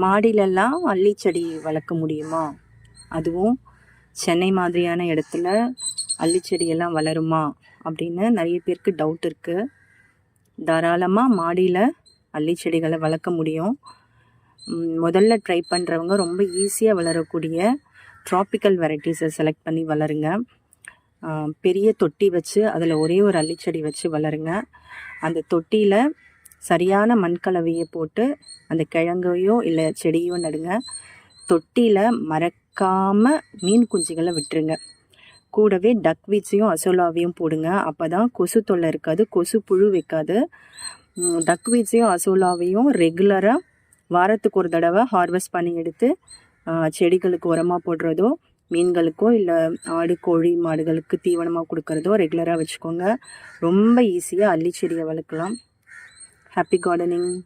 மாடிலெல்லாம் அல்லிச்செடி செடி வளர்க்க முடியுமா? அதுவும் சென்னை மாதிரியான இடத்துல அல்லி செடியெல்லாம் வளருமா? அப்படின்னு நிறைய பேருக்கு டவுட் இருக்குது தாராளமாக மாடியில் அல்லி செடிகளை வளர்க்க முடியும். முதல்ல ட்ரை பண்ணுறவங்க ரொம்ப ஈஸியாக வளரக்கூடிய ட்ராபிக்கல் வெரைட்டிஸை செலக்ட் பண்ணி வளருங்க. பெரிய தொட்டி வச்சு அதில் ஒரே ஒரு அல்லிச்செடி வச்சு வளருங்க. அந்த தொட்டியில் சரியான மண்கலவையை போட்டு அந்த கிழங்கையோ இல்லை செடியோ நடுங்க தொட்டியில் மறக்காமல் மீன் குஞ்சுகளை விட்டுருங்க. கூடவே டக்வீச்சையும் அசோலாவையும் போடுங்க. அப்போ தான் கொசு தொல்லை இருக்காது கொசு புழு வைக்காது. டக்வீச்ஸையும் அசோலாவையும் ரெகுலராக வாரத்துக்கு ஒரு தடவை ஹார்வெஸ்ட் பண்ணி எடுத்து செடிகளுக்கு உரமாக போடுறதோ மீன்களுக்கோ இல்லை ஆடு கோழி மாடுகளுக்கு தீவனமாக கொடுக்குறதோ ரெகுலராக வச்சுக்கோங்க. ரொம்ப ஈஸியாக அள்ளி செடியை வளர்க்கலாம். Happy gardening!